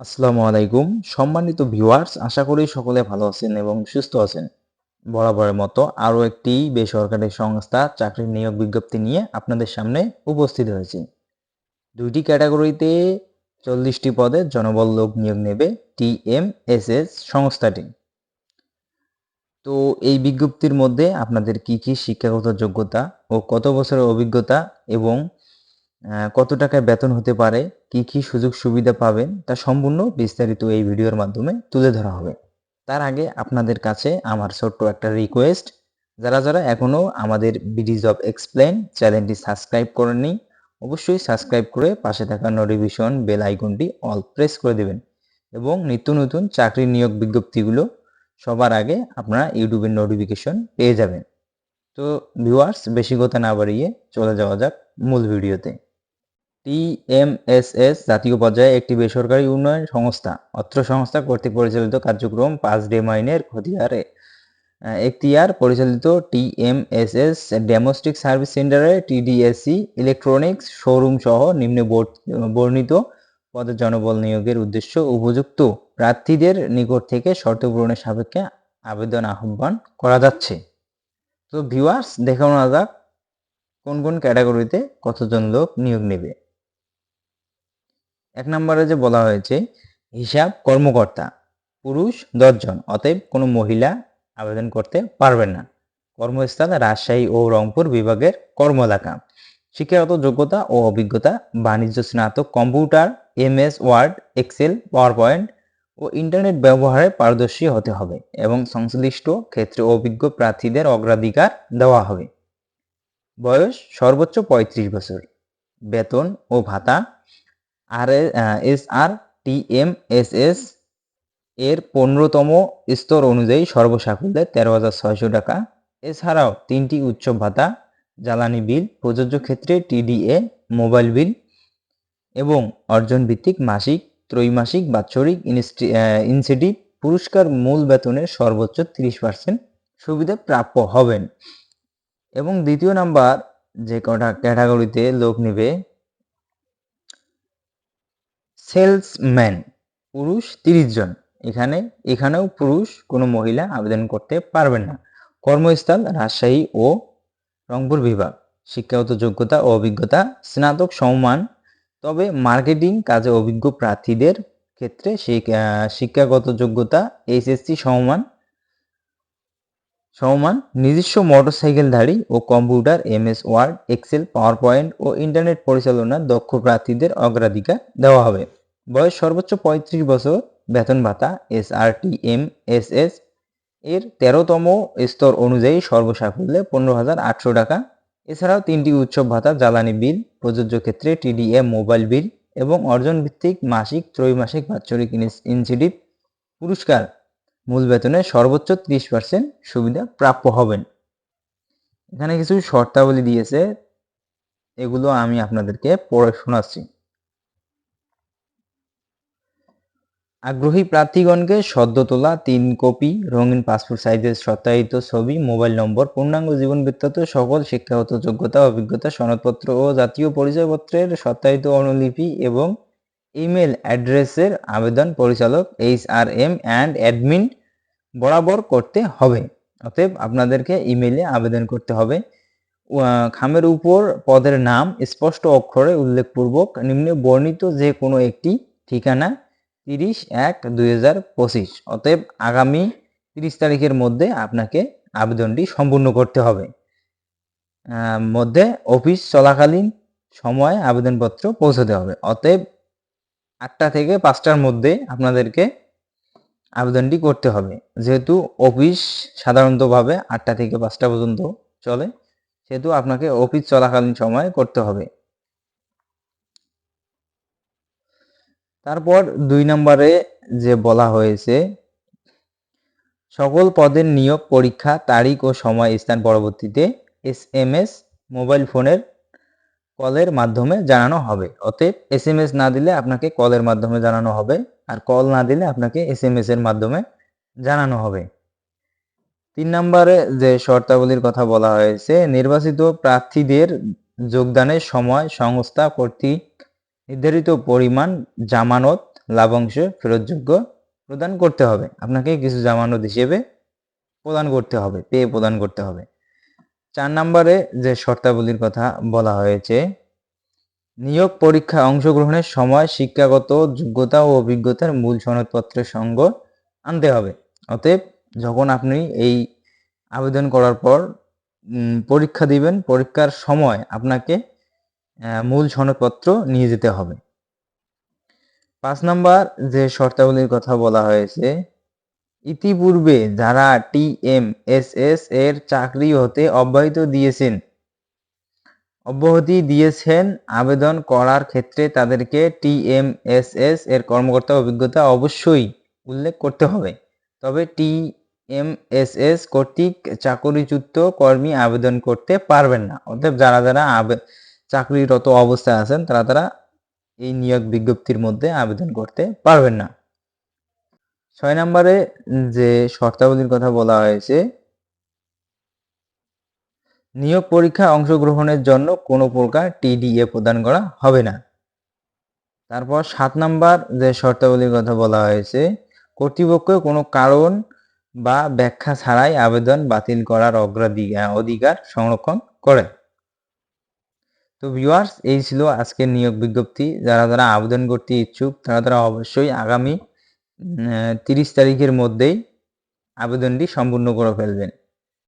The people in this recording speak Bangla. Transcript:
আসসালামু আলাইকুম। সম্মানিত ভিউয়ার্স, আশা করি সকলে ভালো আছেন এবং সুস্থ আছেন। বরাবরের মতো আরও একটি বেসরকারি সংস্থা চাকরির নিয়োগ বিজ্ঞপ্তি নিয়ে আপনাদের সামনে উপস্থিত হয়েছি। দুইটি ক্যাটাগরিতে চল্লিশটি পদে জনবল লোক নিয়োগ নেবে টিএমএসএস সংস্থাটি। তো এই বিজ্ঞপ্তির মধ্যে আপনাদের কি কি শিক্ষাগত যোগ্যতা ও কত বছরের অভিজ্ঞতা এবং কত টাকায় বেতন হতে পারে, কি কি সুযোগ সুবিধা পাবেন, তা সম্পূর্ণ বিস্তারিত এই ভিডিওর মাধ্যমে তুলে ধরা হবে। তার আগে আপনাদের কাছে আমার ছোট্ট একটা রিকোয়েস্ট যারা যারা এখনও আমাদের বিডি জব এক্সপ্লেন চ্যানেলটি সাবস্ক্রাইব করেননি, অবশ্যই সাবস্ক্রাইব করে পাশে থাকা নোটিফিকেশন বেল আইকনটি অল প্রেস করে দেবেন এবং নিত্য নতুন চাকরি নিয়োগ বিজ্ঞপ্তিগুলো সবার আগে আপনারা ইউটিউবের নোটিফিকেশন পেয়ে যাবেন। তো ভিউয়ার্স বেশি কথা না বাড়িয়ে চলে যাওয়া যাক মূল ভিডিওতে। টিএমএসএস জাতীয় পর্যায়ে একটি বেসরকারি উন্নয়ন সংস্থা, অত্র সংস্থা কর্তৃক পরিচালিত কার্যক্রম পাঁচ ডে মাইনের খতিয়ারে। এখতিয়ার পরিচালিত টিএমএসএস ডেমোস্টিক সার্ভিস সেন্টারে টিডিএসসি ইলেকট্রনিক্স শোরুম সহ নিম্নে বর- বর্ণিত পদে জনবল নিয়োগের উদ্দেশ্য উপযুক্ত প্রার্থীদের নিকট থেকে শর্ত পূরণের সাপেক্ষে আবেদন আহ্বান করা যাচ্ছে। তো ভিউয়ার্স দেখানো যাক কোন কোন ক্যাটাগরিতে কতজন লোক নিয়োগ নেবে। এক নম্বরে যে বলা হয়েছে, হিসাব কর্মকর্তা, পুরুষ দশজন, অতএব কোনো মহিলা আবেদন করতে পারবেন না। কর্মস্থল রাজশাহী ও রংপুর বিভাগের কর্ম এলাকা শিক্ষাগত যোগ্যতা ও অভিজ্ঞতা, বাণিজ্য স্নাতক computer, MS, Word, Excel PowerPoint ও ইন্টারনেট ব্যবহারে পারদর্শী হতে হবে এবং সংশ্লিষ্ট ক্ষেত্রে অভিজ্ঞ প্রার্থীদের অগ্রাধিকার দেওয়া হবে। বয়স সর্বোচ্চ পঁয়ত্রিশ বছর। বেতন ও ভাতা আর S R T M S S এর পনেরোতম স্তর অনুযায়ী সর্বসাকুল্যে তেরো হাজার ছয়শো টাকা। এছাড়াও তিনটি উচ্চ ভাতা, জ্বালানি বিল, প্রযোজ্য ক্ষেত্রে টিডিএ মোবাইল বিল এবং অর্জন ভিত্তিক মাসিক, ত্রৈমাসিক, বাৎসরিক ইনসেটিভ পুরস্কার মূল বেতনের সর্বোচ্চ তিরিশ পার্সেন্ট সুবিধা প্রাপ্য হবেন। এবং দ্বিতীয় নাম্বার যে কটা, ক্যাটাগরিতে লোক নেবে সেলসম্যান, পুরুষ তিরিশ জন। এখানে, এখানেও পুরুষ কোনো মহিলা আবেদন করতে পারবেন না। কর্মস্থল, রাজশাহী ও রংপুর বিভাগ। শিক্ষাগত যোগ্যতা ও অভিজ্ঞতা, স্নাতক সমমান। তবে মার্কেটিং কাজে অভিজ্ঞ প্রার্থীদের ক্ষেত্রে শিক্ষাগত যোগ্যতা এইচএসসি সমমান। সমমান, নিজস্ব মোটরসাইকেলধারী ও computer, MS, Word, Excel PowerPoint ও ইন্টারনেট পরিচালনার দক্ষ প্রার্থীদের অগ্রাধিকার দেওয়া হবে। বয়স সর্বোচ্চ পঁয়ত্রিশ বছর, বেতন ভাতা S R T M S S এর তেরোতম স্তর অনুযায়ী সর্বসাফল্যে পনেরো হাজার আটশো টাকা। এছাড়াও তিনটি উৎসব ভাতা, জ্বালানি বিল, প্রযোজ্য ক্ষেত্রে টিডিএ, মোবাইল বিল এবং অর্জন ভিত্তিক মাসিক, ত্রৈমাসিক বাৎসরিক ইনসেটিভ পুরস্কার। মূল বেতনের সর্বোচ্চ ত্রিশ পার্সেন্ট সুবিধা প্রাপ্য হবেন। এখানে কিছু শর্তাবলী দিয়েছে। এগুলো আমি আপনাদেরকে পড়ে শোনাচ্ছি। আগ্রহী প্রার্থীগণকে সদ্য তোলা তিন কপি, রঙিন পাসপোর্ট সাইজের সত্যায়িত ছবি, মোবাইল নম্বর, পূর্ণাঙ্গ জীবন বৃত্তান্ত সকল শিক্ষাগত যোগ্যতা, অভিজ্ঞতা, সনদপত্র ও জাতীয় পরিচয়পত্রের সত্যায়িত অনুলিপি এবং ইমেল অ্যাড্রেসের আবেদন পরিচালক H R M and admin বরাবর করতে হবে। অতএব আপনাদেরকে ইমেলে আবেদন করতে হবে। খামের উপর পদের নাম, স্পষ্ট অক্ষরে উল্লেখপূর্বক নিম্নে বর্ণিত যে কোনো একটি ঠিকানা তিরিশ এক দুই হাজার পঁচিশ। অতএব আগামী তিরিশ তারিখের মধ্যে আপনাকে আবেদনটি সম্পূর্ণ করতে হবে। মধ্যে অফিস চলাকালীন সময়ে আবেদনপত্র পৌঁছাতে হবে। অতএব আটটা থেকে পাঁচটার মধ্যে আপনাদেরকে আবেদনটি করতে হবে। যেহেতু অফিস সাধারণতভাবে আটটা থেকে পাঁচটা পর্যন্ত চলে, সেহেতু আপনাকে অফিস চলাকালীন সময়ে করতে হবে। তারপর দুই নম্বরে যে বলা হয়েছে, সকল পদের নিয়োগ, পরীক্ষা, তারিখ ও সময় স্থান পরবর্তীতে এস এম এস, মোবাইল ফোনের কলের মাধ্যমে জানানো হবে। অতএব এস এম এস না দিলে আপনাকে কলের মাধ্যমে জানানো হবে আর কল না দিলে আপনাকে এস এম এস এর মাধ্যমে জানানো হবে। তিন নম্বরে যে শর্তাবলীর কথা বলা হয়েছে, নির্বাচিত প্রার্থীদের যোগদানের সময় সংস্থা কর্তৃক নির্ধারিত পরিমাণ জামানত লাভাংশ ফেরতযোগ্য প্রদান করতে হবে। আপনাকে কিছু জামানত হিসেবে প্রদান করতে হবে, পেয়ে প্রদান করতে হবে। চার নম্বরে যে শর্তাবলীর কথা বলা হয়েছে, নিয়োগ পরীক্ষায় অংশগ্রহণের সময় শিক্ষাগত যোগ্যতা ও অভিজ্ঞতার মূল সনদপত্রের সঙ্গ আনতে হবে। অতএব যখন আপনি এই আবেদন করার পর পরীক্ষা দিবেন, পরীক্ষার সময় আপনাকে মূল সনদপত্র নিয়ে যেতে হবে। পাঁচ নাম্বার যে শর্তাবলীর কথা বলা হয়েছে, ইতিপূর্বে যারা টিএমএসএস এর চাকরি হতে অব্যাহত দিয়েছেন, অব্যাহতি দিয়েছেন আবেদন করার ক্ষেত্রে তাদেরকে টিএমএসএস এর কর্মকর্তা অভিজ্ঞতা অবশ্যই উল্লেখ করতে হবে। তবে টিএমএসএস কর্তৃক চাকরিচ্যুত কর্মী আবেদন করতে পারবেন না। অতএব যারা যারা চাকরিরত অবস্থায় আছেন, তারা তারা এই নিয়োগ বিজ্ঞপ্তির মধ্যে আবেদন করতে পারবেন না। ছয় নম্বরে যে শর্তাবলীর কথা বলা হয়েছে, নিয়োগ পরীক্ষায় অংশগ্রহণের জন্য কোনো প্রকার টিডিএ প্রদান করা হবে না। তারপর সাত নাম্বার যে শর্তাবলীর কথা বলা হয়েছে, কর্তৃপক্ষ কোনো কারণ বা ব্যাখ্যা ছাড়াই আবেদন বাতিল করার অগ্রাধিকার অধিকার সংরক্ষণ করে। তো ভিউয়ার্স এই ছিল আজকের নিয়োগ বিজ্ঞপ্তি। যারা যারা আবেদন করতে ইচ্ছুক, তারা তারা অবশ্যই আগামী তিরিশ তারিখের মধ্যেই আবেদনটি সম্পূর্ণ করে ফেলবেন।